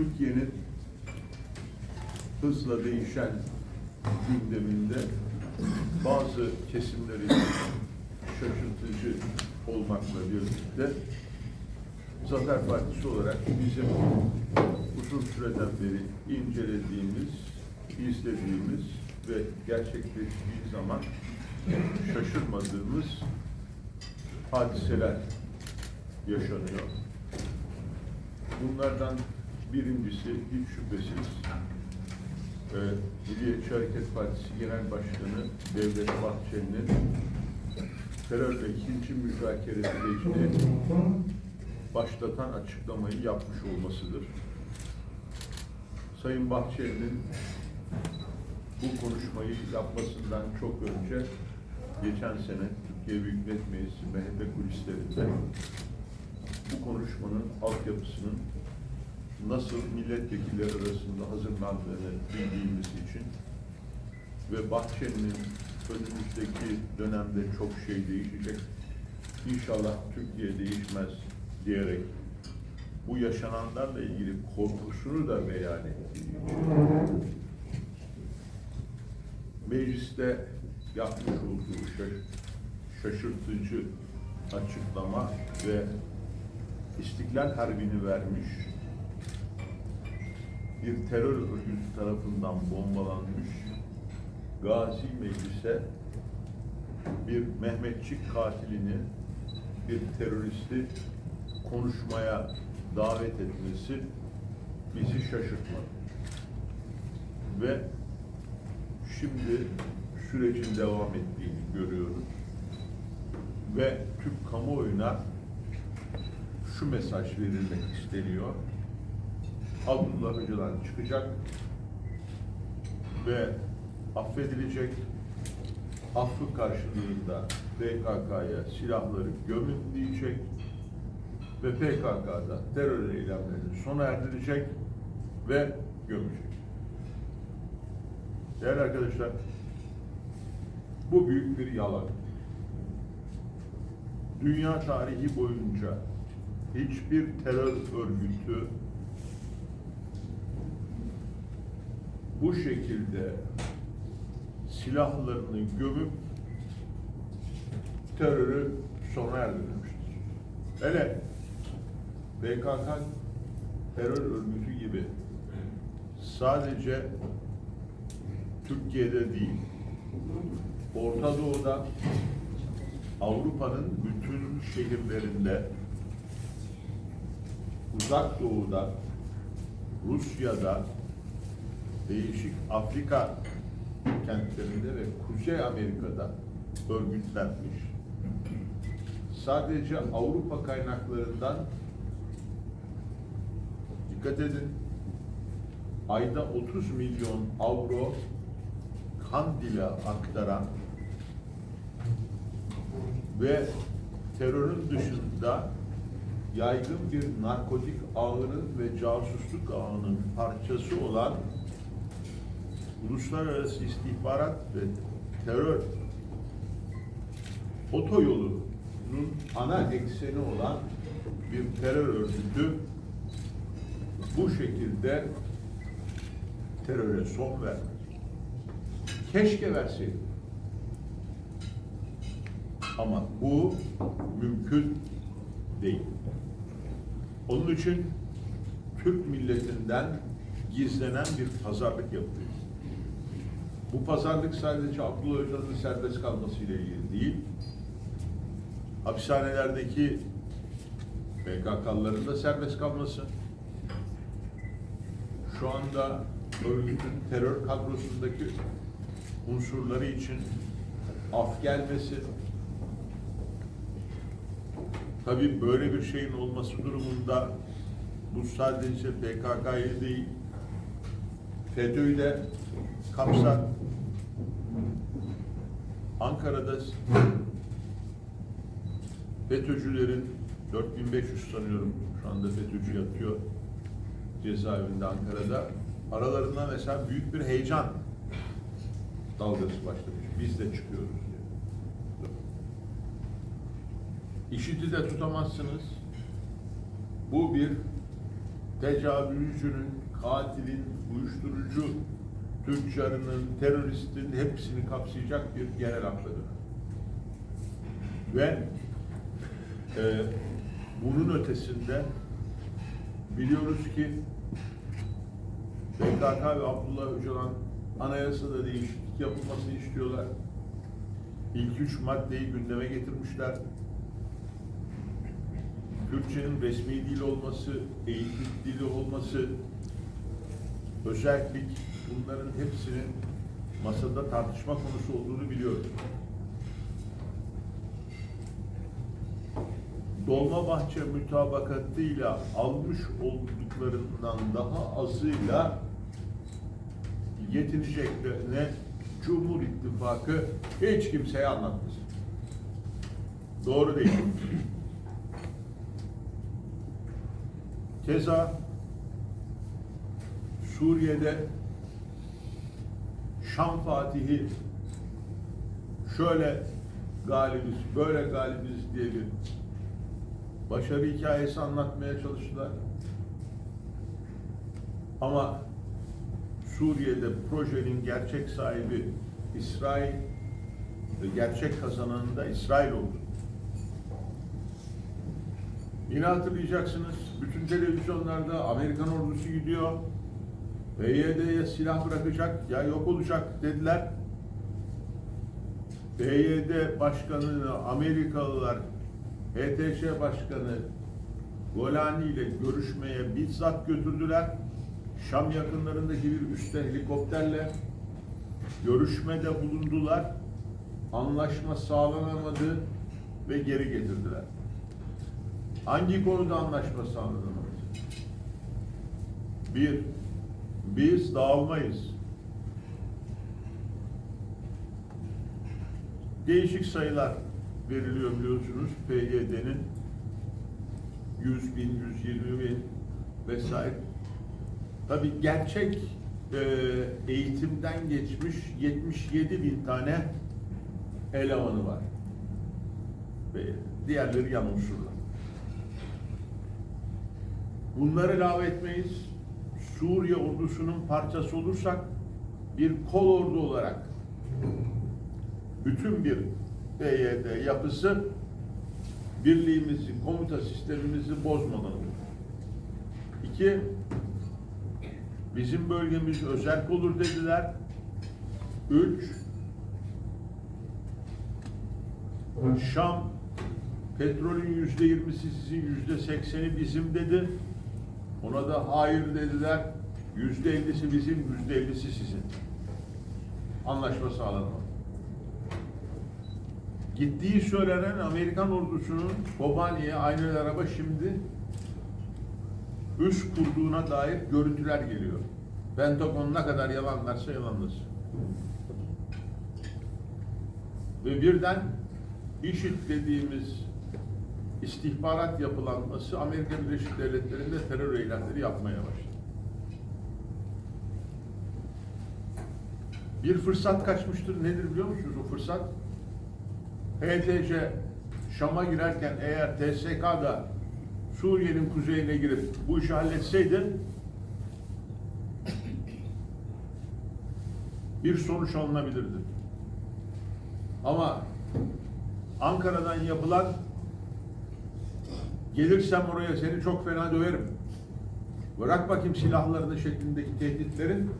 Türkiye'nin hızla değişen gündeminde bazı kesimleri şaşırtıcı olmakla birlikte Zafer Partisi olarak bizim uzun süreden beri incelediğimiz, izlediğimiz ve gerçekleştiği zaman şaşırmadığımız hadiseler yaşanıyor. Bunlardan birincisi hiç şüphesiz e, Milliyetçi Hareket Partisi Genel Başkanı Devlet Bahçeli'nin terörle ikinci müzakere sürecini başlatan açıklamayı yapmış olmasıdır. Sayın Bahçeli'nin bu konuşmayı yapmasından çok önce geçen sene Türkiye Büyük Millet Meclisi MHP kulislerinde bu konuşmanın altyapısının nasıl milletvekilleri arasında hazırlandığını bildiğimiz için ve Bahçeli'nin önümüzdeki dönemde çok şey değişecek. İnşallah Türkiye değişmez diyerek bu yaşananlarla ilgili korkusunu da beyan ettiği için mecliste yapmış olduğu şaş- şaşırtıcı açıklama ve İstiklal Harbi'ni vermiş bir terör örgütü tarafından bombalanmış Gazi Meclis'e bir Mehmetçik katilini, bir teröristi konuşmaya davet etmesi bizi şaşırtmadı. Ve şimdi sürecin devam ettiğini görüyoruz. Ve Türk kamuoyuna şu mesaj verilmek isteniyor. Abdullah Öcalan çıkacak ve affedilecek. Affı karşılığında PKK'ya silahları gömün diyecek ve PKK'da terör eylemlerini sona erdirecek ve gömecek. Değerli arkadaşlar, bu büyük bir yalan. Dünya tarihi boyunca hiçbir terör örgütü bu şekilde silahlarını gömüp terörü sona erdirmiştir. Hele PKK terör örgütü gibi sadece Türkiye'de değil, Orta Doğu'da, Avrupa'nın bütün şehirlerinde, Uzak Doğu'da, Rusya'da, değişik Afrika kentlerinde ve Kuzey Amerika'da örgütlenmiş. Sadece Avrupa kaynaklarından dikkat edin ayda 30 milyon avro Kandil'e aktaran ve terörün dışında yaygın bir narkotik ağının ve casusluk ağının parçası olan uluslararası istihbarat ve terör otoyolunun ana ekseni olan bir terör örgütü bu şekilde teröre son vermek. Keşke verseydi. Ama bu mümkün değil. Onun için Türk milletinden gizlenen bir pazarlık yapılıyor. Bu pazarlık sadece Abdullah Öcalan'ın serbest kalmasıyla ilgili değil, hapishanelerdeki PKK'lıların da serbest kalması, şu anda örgütün terör kadrosundaki unsurları için af gelmesi, tabii böyle bir şeyin olması durumunda bu sadece PKK'yı değil, FETÖ'yü de kapsar. Ankara'da FETÖ'cülerin 4500 sanıyorum şu anda FETÖ'cü yatıyor cezaevinde Ankara'da. Aralarında mesela büyük bir heyecan dalgası başlamış. Biz de çıkıyoruz diye. İşiti de tutamazsınız. Bu bir tecavüzcünün, katilin, uyuşturucu tüccarının, teröristin hepsini kapsayacak bir genel affıdır. Ve e, bunun ötesinde biliyoruz ki PKK ve Abdullah Öcalan anayasada değişiklik yapılmasını istiyorlar. İlk üç maddeyi gündeme getirmişler. Türkçenin resmi dil olması, eğitim dili olması, özellik bunların hepsinin masada tartışma konusu olduğunu biliyoruz. Dolmabahçe mütabakatıyla almış olduklarından daha azıyla yetineceklerine Cumhur İttifakı hiç kimseye anlatmaz. Doğru değil. Keza Suriye'de Şam Fatihi şöyle galibiz, böyle galibiz diye bir başarı hikayesi anlatmaya çalıştılar. Ama Suriye'de projenin gerçek sahibi İsrail ve gerçek kazananı da İsrail oldu. Yine hatırlayacaksınız, bütün televizyonlarda Amerikan ordusu gidiyor, PYD'ye silah bırakacak, ya yok olacak dediler. PYD başkanını Amerikalılar, HTŞ başkanı Golani ile görüşmeye bizzat götürdüler. Şam yakınlarındaki bir üstte helikopterle görüşmede bulundular. Anlaşma sağlanamadı ve geri getirdiler. Hangi konuda anlaşma sağlanamadı? Bir, biz dağılmayız. Değişik sayılar veriliyor biliyorsunuz PYD'nin 100 bin, 120 bin vesaire. Tabii gerçek e, eğitimden geçmiş 77 bin tane elemanı var. Ve diğerleri yan unsurlar. Bunları ilave etmeyiz. Suriye ordusunun parçası olursak bir kol ordu olarak bütün bir PYD yapısı birliğimizi, komuta sistemimizi bozmadan olur. İki, bizim bölgemiz özel olur dediler. Üç, Şam petrolün yüzde yirmisi sizin yüzde sekseni bizim dedi. Ona da hayır dediler. Yüzde ellisi bizim, yüzde ellisi sizin. Anlaşma sağlanmadı. Gittiği söylenen Amerikan ordusunun Kobani'ye aynı araba şimdi üst kurduğuna dair görüntüler geliyor. Pentagon ne kadar yalanlarsa yalanlasın. Ve birden IŞİD dediğimiz istihbarat yapılanması Amerika Birleşik Devletleri'nde terör eylemleri yapmaya başladı. Bir fırsat kaçmıştır. Nedir biliyor musunuz o fırsat? HTC Şam'a girerken eğer TSK da Suriye'nin kuzeyine girip bu işi halletseydi bir sonuç alınabilirdi. Ama Ankara'dan yapılan gelirsem oraya seni çok fena döverim. Bırak bakayım silahlarını şeklindeki tehditlerin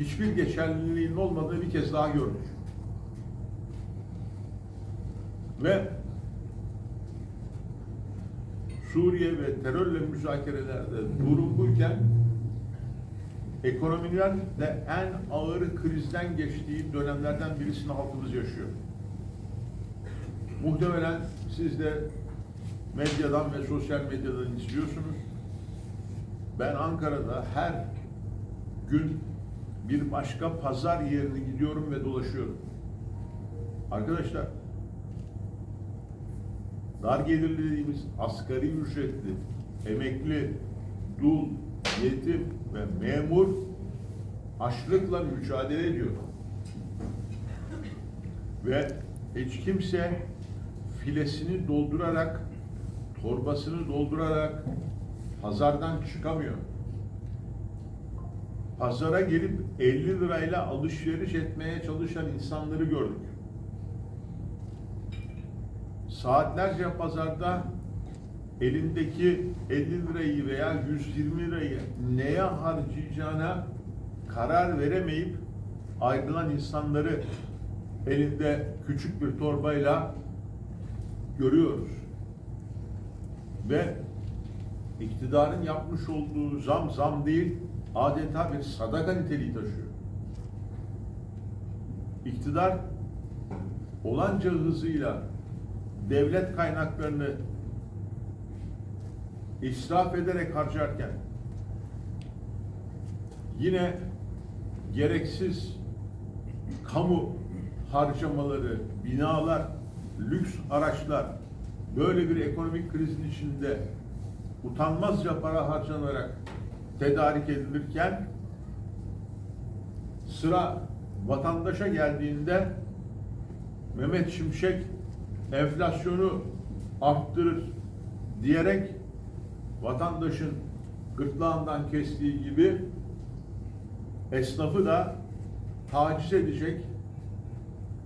hiçbir geçerliliğinin olmadığı bir kez daha gördük. Ve Suriye ve terörle müzakerelerde durum buyken ekonominin de en ağır krizden geçtiği dönemlerden birisini halkımız yaşıyor. Muhtemelen siz de medyadan ve sosyal medyadan izliyorsunuz. Ben Ankara'da her gün bir başka pazar yerine gidiyorum ve dolaşıyorum. Arkadaşlar dar gelirli dediğimiz asgari ücretli, emekli, dul, yetim ve memur açlıkla mücadele ediyor. Ve hiç kimse filesini doldurarak, torbasını doldurarak pazardan çıkamıyor. Pazara gelip 50 lirayla alışveriş etmeye çalışan insanları gördük. Saatlerce pazarda elindeki 50 lirayı veya 120 lirayı neye harcayacağına karar veremeyip ayrılan insanları elinde küçük bir torbayla görüyoruz. Ve iktidarın yapmış olduğu zam zam değil, adeta bir sadaka niteliği taşıyor. İktidar olanca hızıyla devlet kaynaklarını israf ederek harcarken yine gereksiz kamu harcamaları, binalar, lüks araçlar böyle bir ekonomik krizin içinde utanmazca para harcanarak tedarik edilirken sıra vatandaşa geldiğinde Mehmet Şimşek enflasyonu arttırır diyerek vatandaşın gırtlağından kestiği gibi esnafı da taciz edecek,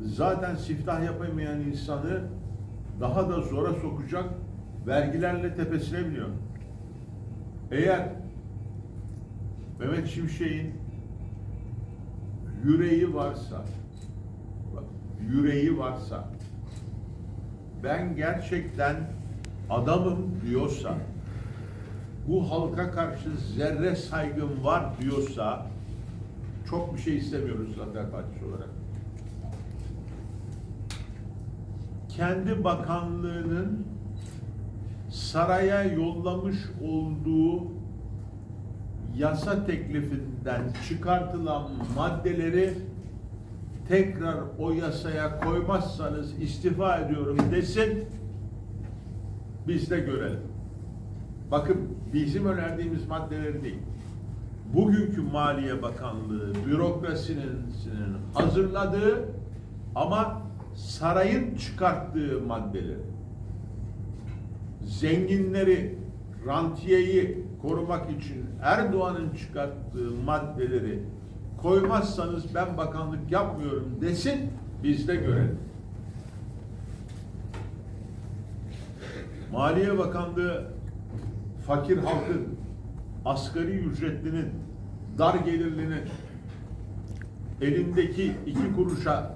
zaten siftah yapamayan insanı daha da zora sokacak vergilerle tepesine biniyor. Eğer Mehmet Şimşek'in yüreği varsa, yüreği varsa, ben gerçekten adamım diyorsa, bu halka karşı zerre saygım var diyorsa, çok bir şey istemiyoruz Zafer Partisi olarak. Kendi bakanlığının saraya yollamış olduğu yasa teklifinden çıkartılan maddeleri tekrar o yasaya koymazsanız istifa ediyorum desin biz de görelim. Bakın bizim önerdiğimiz maddeleri değil. Bugünkü Maliye Bakanlığı bürokrasinin hazırladığı ama sarayın çıkarttığı maddeleri zenginleri, rantiyeyi korumak için Erdoğan'ın çıkarttığı maddeleri koymazsanız ben bakanlık yapmıyorum desin, biz de görelim. Maliye Bakanlığı fakir halkın, asgari ücretlinin, dar gelirlinin elindeki iki kuruşa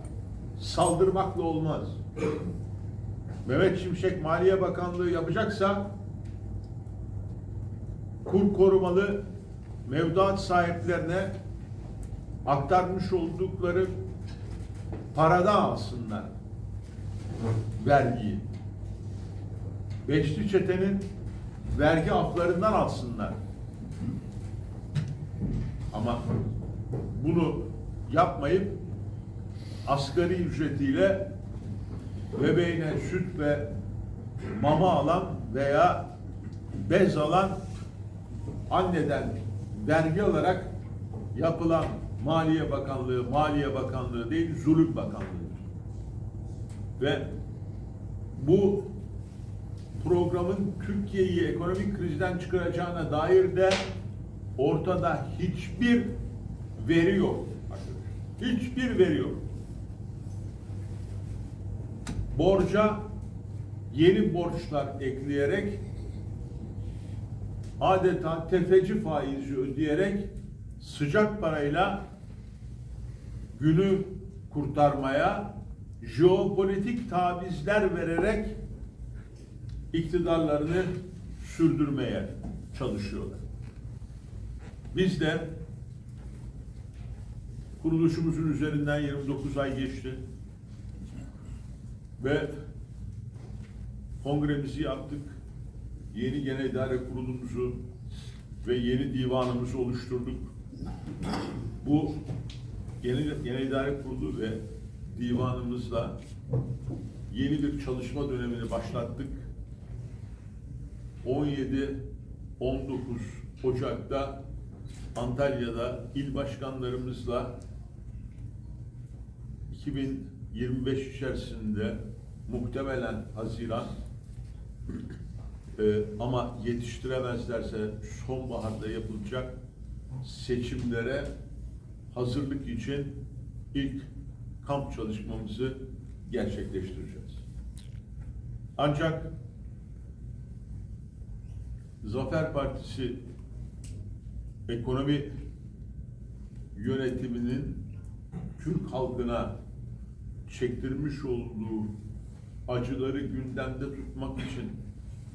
saldırmakla olmaz. Mehmet Şimşek Maliye Bakanlığı yapacaksa kur korumalı mevduat sahiplerine aktarmış oldukları parada alsınlar vergiyi. Beşli çetenin vergi aflarından alsınlar. Ama bunu yapmayıp asgari ücretiyle bebeğine süt ve mama alan veya bez alan anneden vergi alarak yapılan Maliye Bakanlığı, Maliye Bakanlığı değil, Zulüm Bakanlığı'dır. Ve bu programın Türkiye'yi ekonomik krizden çıkaracağına dair de ortada hiçbir veri yok. Hiçbir veri yok. Borca yeni borçlar ekleyerek adeta tefeci faizi ödeyerek sıcak parayla günü kurtarmaya jeopolitik tavizler vererek iktidarlarını sürdürmeye çalışıyorlar. Biz de kuruluşumuzun üzerinden 29 ay geçti ve kongremizi yaptık. Yeni genel idare kurulumuzu ve yeni divanımızı oluşturduk. Bu genel, genel idare kurulu ve divanımızla yeni bir çalışma dönemini başlattık. 17-19 Ocak'ta Antalya'da il başkanlarımızla 2025 içerisinde muhtemelen Haziran Ee, ama yetiştiremezlerse sonbaharda yapılacak seçimlere hazırlık için ilk kamp çalışmamızı gerçekleştireceğiz. Ancak Zafer Partisi ekonomi yönetiminin Türk halkına çektirmiş olduğu acıları gündemde tutmak için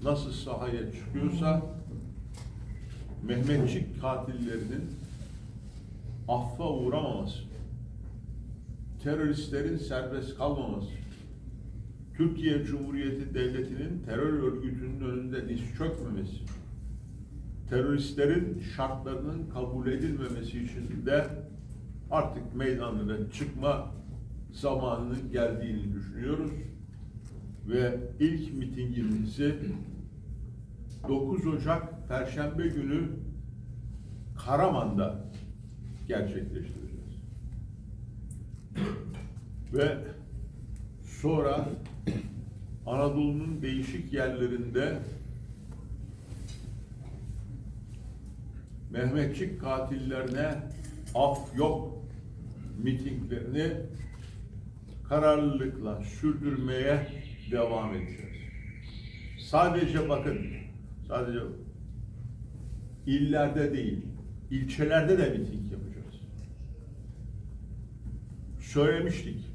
nasıl sahaya çıkıyorsa Mehmetçik katillerinin affa uğramaması, teröristlerin serbest kalmaması, Türkiye Cumhuriyeti Devleti'nin terör örgütünün önünde diz çökmemesi, teröristlerin şartlarının kabul edilmemesi için de artık meydanlara çıkma zamanının geldiğini düşünüyoruz. Ve ilk mitingimizi 9 Ocak Perşembe günü Karaman'da gerçekleştireceğiz. Ve sonra Anadolu'nun değişik yerlerinde Mehmetçik katillerine af yok mitinglerini kararlılıkla sürdürmeye devam edeceğiz. Sadece bakın, sadece illerde değil, ilçelerde de miting yapacağız. Söylemiştik.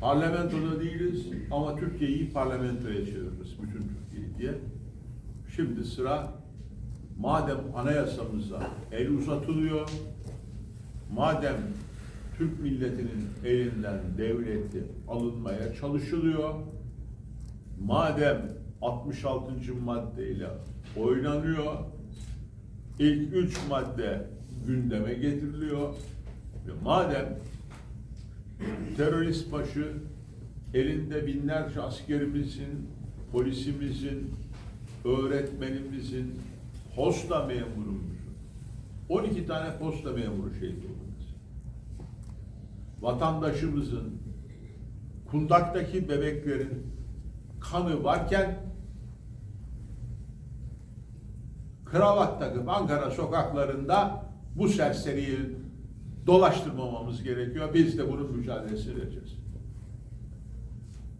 Parlamentoda değiliz ama Türkiye'yi parlamentoya çeviririz, bütün Türkiye'yi diye. Şimdi sıra madem anayasamıza el uzatılıyor, madem Türk milletinin elinden devleti alınmaya çalışılıyor, madem 66. maddeyle oynanıyor, ilk üç madde gündeme getiriliyor ve madem terörist başı elinde binlerce askerimizin, polisimizin, öğretmenimizin, posta memurumuzun, 12 tane posta memuru şehit oldu. Vatandaşımızın, kundaktaki bebeklerin kanı varken kravat takıp Ankara sokaklarında bu serseriyi dolaştırmamamız gerekiyor. Biz de bunun mücadelesini vereceğiz.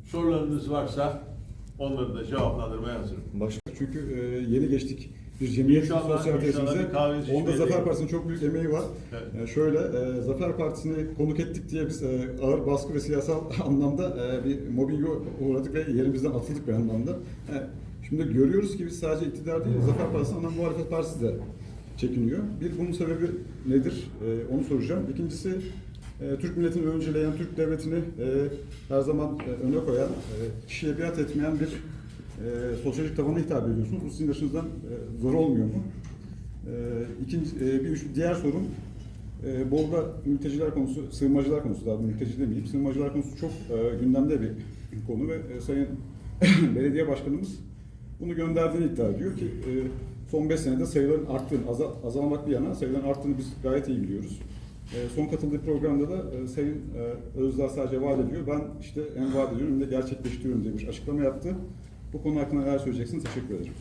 Sorularınız varsa onları da cevaplandırmaya hazırım. Başka çünkü e, yeni geçtik bir cemiyet İnşallah, sosyal inşallah tesisimize. Onda Zafer. Partisi'nin çok büyük emeği var. Evet. E, şöyle e, Zafer Partisi'ni konuk ettik diye biz e, ağır baskı ve siyasal anlamda e, bir mobbinge uğradık ve yerimizden atıldık bir anlamda. E, şimdi görüyoruz ki biz sadece iktidar değil Zafer Partisi ama muhalefet partisi de çekiniyor. Bir bunun sebebi nedir? E, onu soracağım. İkincisi e, Türk milletini önceleyen, Türk devletini e, her zaman e, öne koyan, e, kişiye biat etmeyen bir e, sosyolojik tabana hitap ediyorsunuz. Bu sizin açınızdan e, zor olmuyor mu? E, ikinci, e, bir üç, diğer sorum, e, Bolu'da mülteciler konusu, sığınmacılar konusu daha mülteci demeyeyim, sığınmacılar konusu çok e, gündemde bir konu ve e, Sayın Belediye Başkanımız bunu gönderdiğini iddia ediyor ki e, son 5 senede sayıların arttığını, azal, azalmak bir yana sayıların arttığını biz gayet iyi biliyoruz. E, son katıldığı programda da e, Sayın e, Özdağ sadece vaat ediyor. Ben işte hem vaat ediyorum hem de gerçekleştiriyorum diye bir açıklama yaptı. Bu konu hakkında neler söyleyeceksiniz? Teşekkür ederim.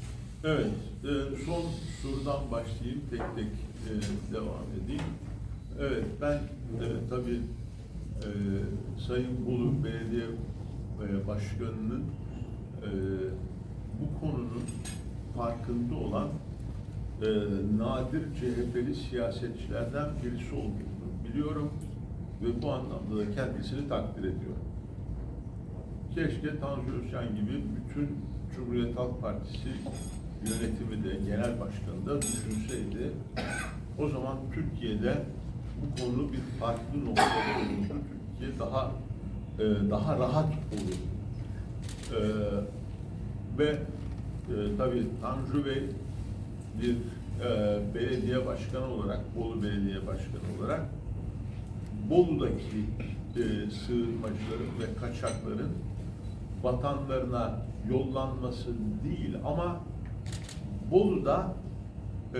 Evet, e, son sorudan başlayayım, tek tek e, devam edeyim. Evet, ben e, tabii e, Sayın Bolu Belediye e, Başkanı'nın e, bu konunun farkında olan e, nadir CHP'li siyasetçilerden birisi olduğunu biliyorum ve bu anlamda da kendisini takdir ediyorum. Keşke Tanju Özcan gibi bütün Cumhuriyet Halk Partisi yönetimi de genel başkanı da düşünseydi o zaman Türkiye'de bu konu bir farklı noktada olurdu. Türkiye daha e, daha rahat olurdu. E, ve e, tabii Tanju Bey bir e, belediye başkanı olarak, Bolu Belediye Başkanı olarak Bolu'daki e, sığınmacıların ve kaçakların vatanlarına yollanması değil ama Bolu'da e,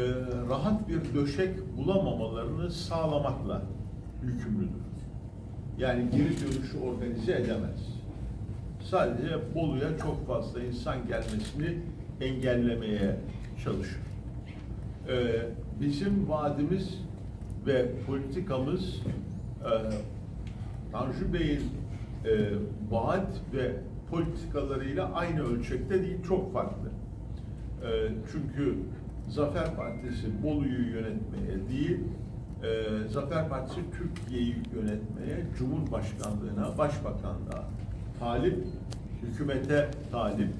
rahat bir döşek bulamamalarını sağlamakla yükümlüdür. Yani geri dönüşü organize edemez. Sadece Bolu'ya çok fazla insan gelmesini engellemeye çalışıyor. Ee, bizim vaadimiz ve politikamız e, Tanju Bey'in e, vaat ve politikalarıyla aynı ölçekte değil, çok farklı. E, çünkü Zafer Partisi Bolu'yu yönetmeye değil, e, Zafer Partisi Türkiye'yi yönetmeye, Cumhurbaşkanlığına, Başbakanlığa talip, hükümete talip,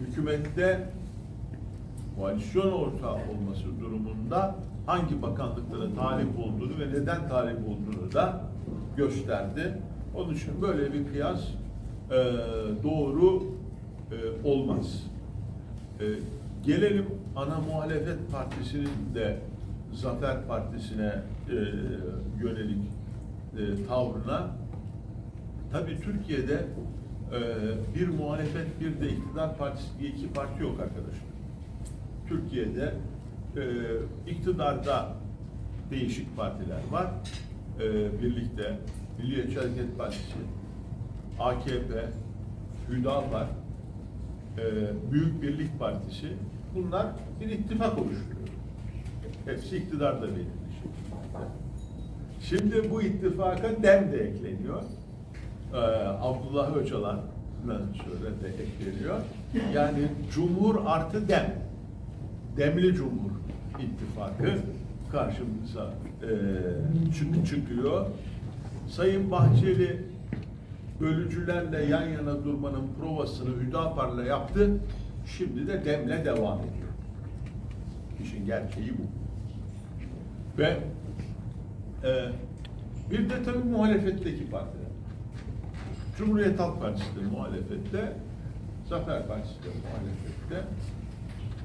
hükümette koalisyon ortağı olması durumunda hangi bakanlıklara talip olduğunu ve neden talip olduğunu da gösterdi. Onun için böyle bir kıyas e, doğru e, olmaz. E, gelelim ana muhalefet partisinin de Zafer Partisi'ne e, yönelik e, tavrına. Tabii Türkiye'de e, bir muhalefet bir de iktidar partisi diye iki parti yok arkadaşlar. Türkiye'de e, iktidarda değişik partiler var. E, birlikte Milliyetçi Hareket Partisi, AKP, Hüdapar, e, Büyük Birlik Partisi bunlar bir ittifak oluşturuyor. Hepsi iktidarda belirli. Şimdi bu ittifaka DEM de ekleniyor. Ee, Abdullah Öcalan şöyle de ekleniyor. Yani Cumhur artı DEM. Demli Cumhur ittifakı karşımıza e, çık çıkıyor. Sayın Bahçeli bölücülerle yan yana durmanın provasını Hüdapar'la yaptı. Şimdi de demle devam ediyor. İşin gerçeği bu. Ve e, bir de tabii muhalefetteki partiler. Cumhuriyet Halk Partisi de muhalefette, Zafer Partisi de muhalefette.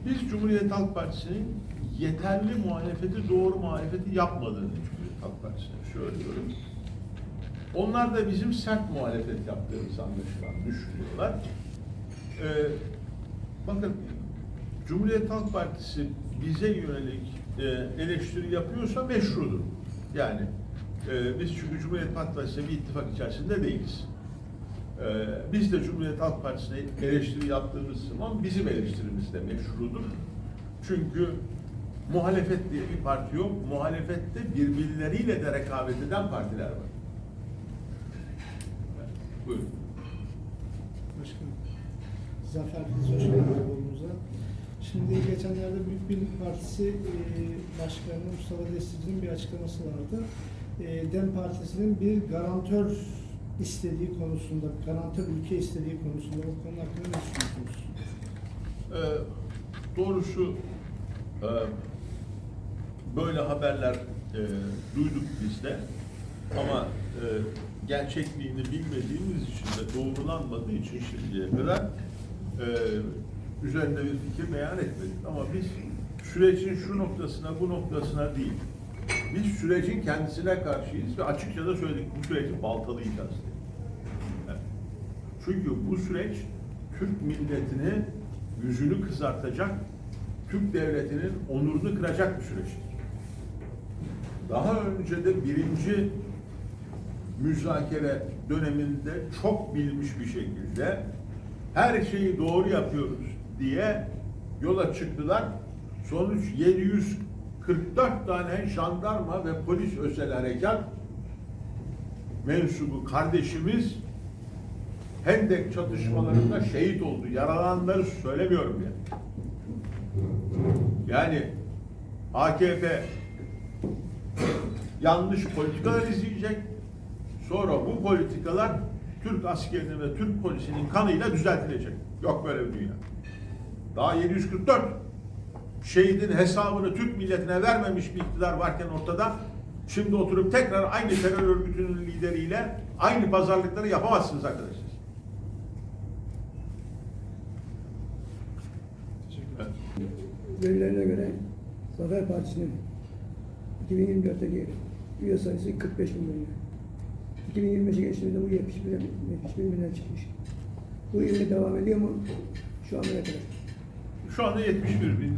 Biz Cumhuriyet Halk Partisi'nin yeterli muhalefeti, doğru muhalefeti yapmadığını Cumhuriyet Halk Partisi'ne söylüyorum. Onlar da bizim sert muhalefet yaptığımızı anlaşılan düşünüyorlar. Ee, bakın Cumhuriyet Halk Partisi bize yönelik e, eleştiri yapıyorsa meşrudur. Yani e, biz çünkü Cumhuriyet Halk Partisi'ne bir ittifak içerisinde değiliz. E, biz de Cumhuriyet Halk Partisi'ne eleştiri yaptığımız zaman bizim eleştirimiz de meşrudur. Çünkü muhalefet diye bir parti yok. Muhalefette birbirleriyle de rekabet eden partiler var. Buyurun. Başkanım, Zafer biz hoş geldiniz oğlumuza. Şimdi geçenlerde Büyük Birlik Partisi e, Başkanı Mustafa Destici'nin bir açıklaması vardı. E, DEM Partisi'nin bir garantör istediği konusunda, garantör ülke istediği konusunda bu konu hakkında ne düşünüyorsunuz? Ee, doğrusu e, böyle haberler e, duyduk biz de ama e, gerçekliğini bilmediğimiz için de doğrulanmadığı için şimdiye kadar e, üzerinde bir fikir beyan etmedik. Ama biz sürecin şu noktasına bu noktasına değil. Biz sürecin kendisine karşıyız ve açıkça da söyledik bu süreci baltalayacağız diye. Evet. Çünkü bu süreç Türk milletini yüzünü kızartacak, Türk devletinin onurunu kıracak bir süreçtir. Daha önce de birinci müzakere döneminde çok bilmiş bir şekilde her şeyi doğru yapıyoruz diye yola çıktılar. Sonuç 744 tane jandarma ve polis özel harekat mensubu kardeşimiz Hendek çatışmalarında şehit oldu. Yaralananları söylemiyorum ya. Yani AKP yanlış politikalar izleyecek. Sonra bu politikalar Türk askerinin ve Türk polisinin kanıyla düzeltilecek. Yok böyle bir dünya. Daha 744 şehidin hesabını Türk milletine vermemiş bir iktidar varken ortada şimdi oturup tekrar aynı terör örgütünün lideriyle aynı pazarlıkları yapamazsınız arkadaşlar. Verilerine göre Zafer Partisi'nin 2024'teki üye sayısı 45 bin milyon. 2025'e geçtiğimizde bu 71 bin, 71 binden çıkmış. Bu ivme devam ediyor mu? Şu anda ne kadar? Şu anda 71 bin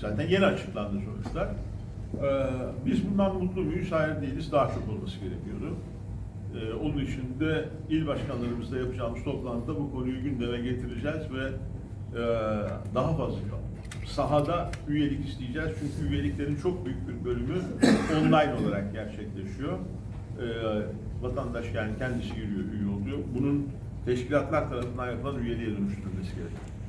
zaten yeni açıklandı sonuçlar. Ee, biz bundan mutlu muyuz? Hayır değiliz. Daha çok olması gerekiyordu. Ee, onun için de il başkanlarımızla yapacağımız toplantıda bu konuyu gündeme getireceğiz ve e, daha fazla sahada üyelik isteyeceğiz. Çünkü üyeliklerin çok büyük bir bölümü online olarak gerçekleşiyor. E, vatandaş yani kendisi giriyor, üye oluyor. Bunun teşkilatlar tarafından yapılan üyeliğe dönüştürülmesi gerekiyor.